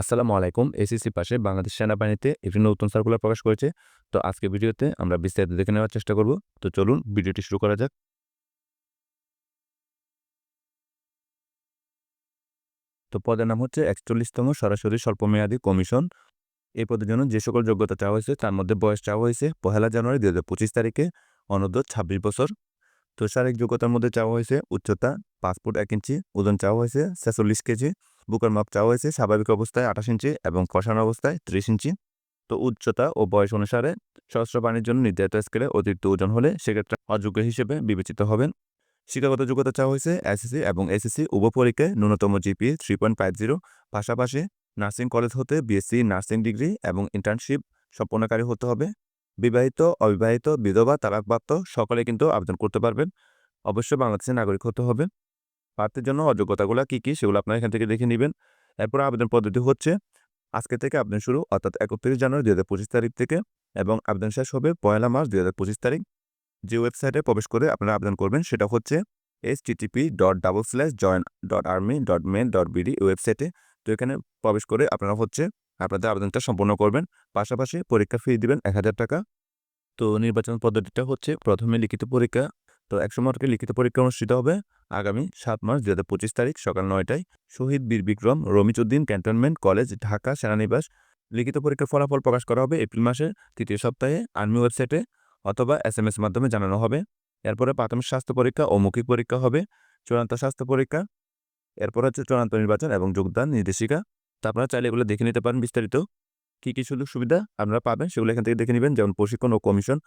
আসসালামু আলাইকুম। এসিসি পাশে বাংলাদেশ সেনাবাহিনীতে একটি নতুন সার্কুলার প্রকাশ করেছে। তো আজকে ভিডিওতে আমরা বিস্তারিত দেখে নেওয়ার চেষ্টা করব। তো চলুন ভিডিওটি শুরু করা যাক। তো পদের নাম হচ্ছে একচল্লিশতম সরাসরি স্বল্পমেয়াদী কমিশন। এই পদের জন্য যে সকল যোগ্যতা চাওয়া হয়েছে, তার মধ্যে বয়স চাওয়া হয়েছে পহেলা জানুয়ারি দু হাজার পঁচিশ তারিখে, অনূর্ধ্ব ছাব্বিশ বছর। তো শারীরিক যোগ্যতার মধ্যে চাওয়া হয়েছে উচ্চতা পাঁচ ফুট এক ইঞ্চি, ওজন চাওয়া হয়েছে ছেচল্লিশ কেজি, বুকের মাপ চাওয়া হয়েছে স্বাভাবিক অবস্থায় আঠাশ ইঞ্চি এবং কষানো অবস্থায় ত্রিশ ইঞ্চি। তো উচ্চতা ও বয়স অনুসারে সহস্র প্রাণীর জন্য নির্ধারিত স্কেলে অতিরিক্ত ওজন হলে সেক্ষেত্রে অযোগ্য হিসেবে বিবেচিত হবেন। শিক্ষাগত যোগ্যতা চাওয়া হয়েছে এসএসসি এবং এসএসসি উভয় পরীক্ষায় ন্যূনতম GP three point five zero, পাশাপাশি নার্সিং কলেজ হতে বিএসসি নার্সিং ডিগ্রি এবং ইন্টার্নশিপ সম্পন্নকারী হতে হবে। বিবাহিত, অবিবাহিত, বিধবা, তালাকপ্রাপ্ত সকলে কিন্তু আবেদন করতে পারবেন। অবশ্যই বাংলাদেশের নাগরিক হতে হবে। প্রার্থীর জন্য অযোগ্যতাগুলো কী কী সেগুলো আপনারা এখান থেকে দেখে নেবেন। এরপর আবেদন পদ্ধতি হচ্ছে, আজকে থেকে আবেদন শুরু অর্থাৎ একত্রিশ জানুয়ারি দুই হাজার পঁচিশ তারিখ থেকে এবং আবেদন শেষ হবে পয়লা মার্চ দুই হাজার পঁচিশ তারিখ। যে ওয়েবসাইটে প্রবেশ করে আপনারা আবেদন করবেন সেটা হচ্ছে H TTP dot double slash join dot army dot mil dot BD ওয়েবসাইটে। তো এখানে প্রবেশ করে আপনারা হচ্ছে আপনাদের আবেদনটা সম্পূর্ণ করবেন। পাশাপাশি পরীক্ষা ফি দিবেন এক হাজার টাকা। তো নির্বাচন পদ্ধতিটা হচ্ছে প্রথমে লিখিত পরীক্ষা তো একশো মার্কের লিখিত পরীক্ষা অনুষ্ঠিত হবে আগামী সাত মার্চ দু হাজার পঁচিশ তারিখ সকাল নয়টায়। শহীদ বীর বিক্রম রমিজউদ্দিন ক্যান্টনমেন্ট কলেজ, ঢাকা সেনানিবাস। লিখিত পরীক্ষার ফলাফল প্রকাশ করা হবে এপ্রিল মাসের তৃতীয় সপ্তাহে আর্মি ওয়েবসাইটে অথবা এস এম এস মাধ্যমে জানানো হবে। এরপরে প্রাথমিক স্বাস্থ্য পরীক্ষা ও মৌখিক পরীক্ষা হবে। চূড়ান্ত স্বাস্থ্য পরীক্ষা, এরপর হচ্ছে চূড়ান্ত নির্বাচন এবং যোগদান নির্দেশিকা। তা আপনারা চাইলে এগুলো দেখে নিতে পারেন বিস্তারিত। কী কী সুযোগ সুবিধা আপনারা পাবেন সেগুলো এখান থেকে দেখে নেবেন। যেমন প্রশিক্ষণ ও কমিশন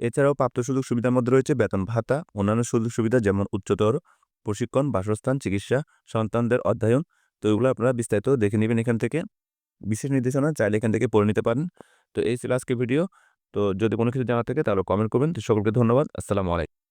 এছাড়াও প্রাপ্ত সুযোগ সুবিধার মধ্যে রয়েছে বেতন ভাতা, অন্যান্য সুযোগ সুবিধা যেমন উচ্চতর প্রশিক্ষণ, বাসস্থান, চিকিৎসা, সন্তানদের অধ্যয়ন। তো এগুলো আপনারা বিস্তারিত দেখে নেবেন এখান থেকে। বিশেষ নির্দেশনা চাইলে এখান থেকে পড়ে নিতে পারেন। তো এই ছিল আজকে ভিডিও। তো যদি কোনো কিছু জানা থাকে তাহলে কমেন্ট করবেন। সকলকে ধন্যবাদ। আসসালামু আলাইকুম।